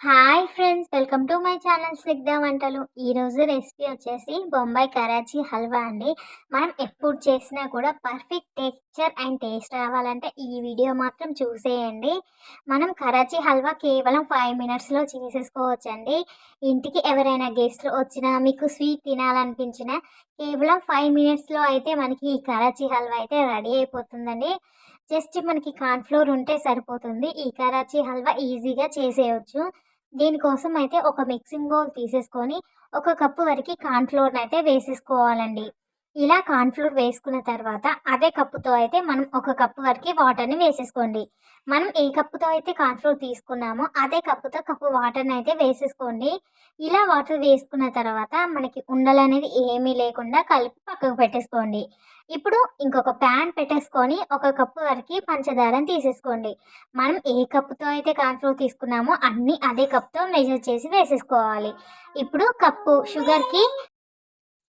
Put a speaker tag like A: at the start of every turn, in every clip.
A: Hi friends welcome to my channel సిగ్దా వంటలు. ఈరోజు recipe వచ్చేసి బొంబాయి కరాచీ హల్వా అండి. మనం ఎప్పుడు చేసినా కూడా పర్ఫెక్ట్ టెక్స్చర్ అండ్ టేస్ట్ రావాలంటే ఈ వీడియో మాత్రం చూసేయండి. మనం కరాచీ హల్వా కేవలం ఫైవ్ మినిట్స్లో చేసేసుకోవచ్చండి. ఇంటికి ఎవరైనా గెస్ట్లు వచ్చినా మీకు స్వీట్ తినాలనిపించినా కేవలం ఫైవ్ మినిట్స్లో అయితే మనకి ఈ కరాచీ హల్వా అయితే రెడీ అయిపోతుందండి. జస్ట్ మనకి కార్న్ఫ్లోర్ ఉంటే సరిపోతుంది. ఈ కరాచీ హల్వా ఈజీగా చేసేయచ్చు. దీనికోసం అయితే ఒక మిక్సింగ్ బౌల్ తీసేసుకొని ఒక కప్పు వరకు కార్న్ఫ్లోర్ని అయితే వేసేసుకోవాలండి. ఇలా కార్న్ఫ్లోర్ వేసుకున్న తర్వాత అదే కప్పుతో అయితే మనం ఒక కప్పు వరకు వాటర్ని వేసేసుకోండి. మనం ఏ కప్పుతో అయితే కార్న్ఫ్లోర్ తీసుకున్నామో అదే కప్పుతో కప్పు వాటర్ని అయితే వేసేసుకోండి. ఇలా వాటర్ వేసుకున్న తర్వాత మనకి ఉండలు అనేది ఏమీ లేకుండా కలిపి పక్కకు పెట్టేసుకోండి. ఇప్పుడు ఇంకొక ప్యాన్ పెట్టేసుకొని ఒక కప్పు వరకు పంచదారని తీసేసుకోండి. మనం ఏ కప్పుతో అయితే కార్న్ఫ్లోర్ తీసుకున్నామో అన్నీ అదే కప్తో మెజర్ చేసి వేసేసుకోవాలి. ఇప్పుడు కప్పు షుగర్కి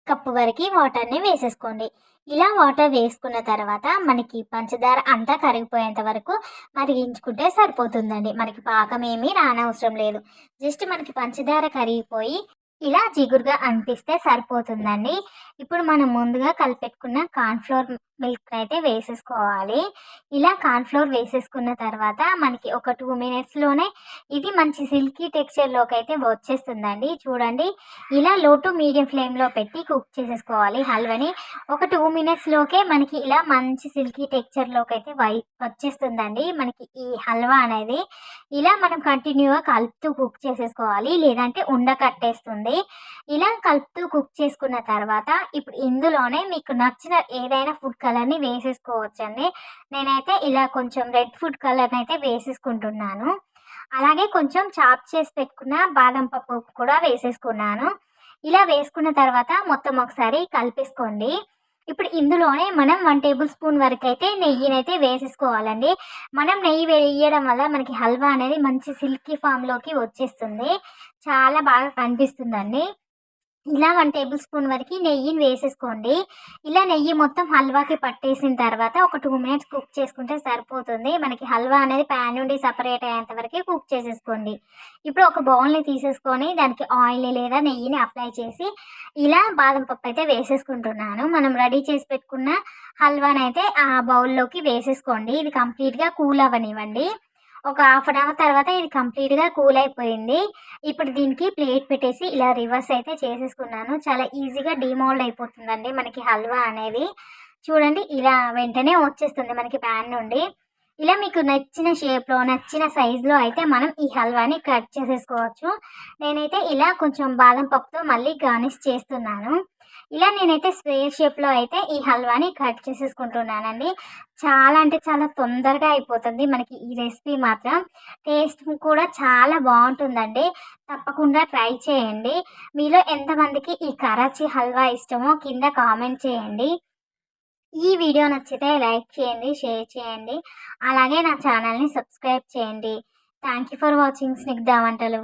A: కప్పు వరకు వాటర్ని వేసేసుకోండి. ఇలా వాటర్ వేసుకున్న తర్వాత మనకి పంచదార అంతా కరిగిపోయేంత వరకు మరిగించుకుంటే సరిపోతుందండి. మనకి పాకం ఏమీ రానవసరం లేదు. జస్ట్ మనకి పంచదార కరిగిపోయి ఇలా జిగురుగా అనిపిస్తే సరిపోతుందండి. ఇప్పుడు మనం ముందుగా కలిపెట్టుకున్న కార్న్ఫ్లోర్ మిల్క్ అయితే వేసేసుకోవాలి. ఇలా కార్న్ఫ్లోర్ వేసేసుకున్న తర్వాత మనకి ఒక టూ మినిట్స్లోనే ఇది మంచి సిల్కీ టెక్స్చర్లోకి అయితే వచ్చేస్తుందండి. చూడండి ఇలా లో టు మీడియం ఫ్లేమ్లో పెట్టి కుక్ చేసేసుకోవాలి హల్వని. ఒక టూ మినిట్స్లోకే మనకి ఇలా మంచి సిల్కీ టెక్స్చర్లోకి అయితే వై వచ్చేస్తుందండి మనకి ఈ హల్వా అనేది. ఇలా మనం కంటిన్యూగా కలుపుతూ కుక్ చేసేసుకోవాలి. లేదంటే ఉండ కట్టేస్తుంది. ఇలా కలుపుతూ కుక్ చేసుకున్న తర్వాత ఇప్పుడు ఇందులోనే మీకు నచ్చిన ఏదైనా ఫుడ్ కలర్ని వేసేసుకోవచ్చండి. నేనైతే ఇలా కొంచెం రెడ్ ఫుడ్ కలర్ని అయితే వేసేసుకుంటున్నాను. అలాగే కొంచెం చాప్ చేసి పెట్టుకున్న బాదం పప్పు కూడా వేసేసుకున్నాను. ఇలా వేసుకున్న తర్వాత మొత్తం ఒకసారి కలిపేసుకోండి. ఇప్పుడు ఇందులోనే మనం వన్ టేబుల్ స్పూన్ వరకు అయితే నెయ్యినైతే వేసేసుకోవాలండి. మనం నెయ్యి వేయడం వల్ల మనకి హల్వా అనేది మంచి సిల్కీ ఫామ్లోకి వచ్చేస్తుంది. చాలా బాగా కనిపిస్తుందండి. ఇలా వన్ టేబుల్ స్పూన్ వరకు నెయ్యిని వేసేసుకోండి. ఇలా నెయ్యి మొత్తం హల్వాకి పట్టేసిన తర్వాత ఒక టూ మినిట్స్ కుక్ చేసుకుంటే సరిపోతుంది. మనకి హల్వా అనేది ప్యాన్ నుండి సపరేట్ అయ్యేంత వరకు కుక్ చేసేసుకోండి. ఇప్పుడు ఒక బౌల్ని తీసేసుకొని దానికి ఆయిల్ లేదా నెయ్యిని అప్లై చేసి ఇలా బాదం పప్పు అయితే వేసేసుకుంటున్నాను. మనం రెడీ చేసి పెట్టుకున్న హల్వాని అయితే ఆ బౌల్లోకి వేసేసుకోండి. ఇది కంప్లీట్గా కూల్ అవ్వనివ్వండి. ఒక హాఫ్ అన్ అవర్ తర్వాత ఇది కంప్లీట్గా కూల్ అయిపోయింది. ఇప్పుడు దీనికి ప్లేట్ పెట్టేసి ఇలా రివర్స్ అయితే చేసేసుకున్నాను. చాలా ఈజీగా డిమోల్డ్ అయిపోతుందండి మనకి హల్వా అనేది. చూడండి ఇలా వెంటనే వచ్చేస్తుంది మనకి ప్యాన్ నుండి. ఇలా మీకు నచ్చిన షేప్లో నచ్చిన సైజులో అయితే మనం ఈ హల్వాని కట్ చేసేసుకోవచ్చు. నేనైతే ఇలా కొంచెం బాదం పప్పుతో మళ్ళీ గార్నిష్ చేస్తున్నాను. ఇలా నేనైతే స్క్వేర్ షేప్లో అయితే ఈ హల్వాని కట్ చేసేసుకుంటున్నానండి. చాలా అంటే చాలా తొందరగా అయిపోతుంది. మనకి ఈ రెసిపీ మాత్రం టేస్ట్ కూడా చాలా బాగుంటుందండి. తప్పకుండా ట్రై చేయండి. మీలో ఎంతమందికి ఈ కరాచీ హల్వా ఇష్టమో కింద కామెంట్ చేయండి. ఈ వీడియో నచ్చితే లైక్ చేయండి షేర్ చేయండి. అలాగే నా ఛానల్ని సబ్స్క్రైబ్ చేయండి. Thank you for watching Snigdha వంటలు.